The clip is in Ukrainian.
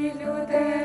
Люди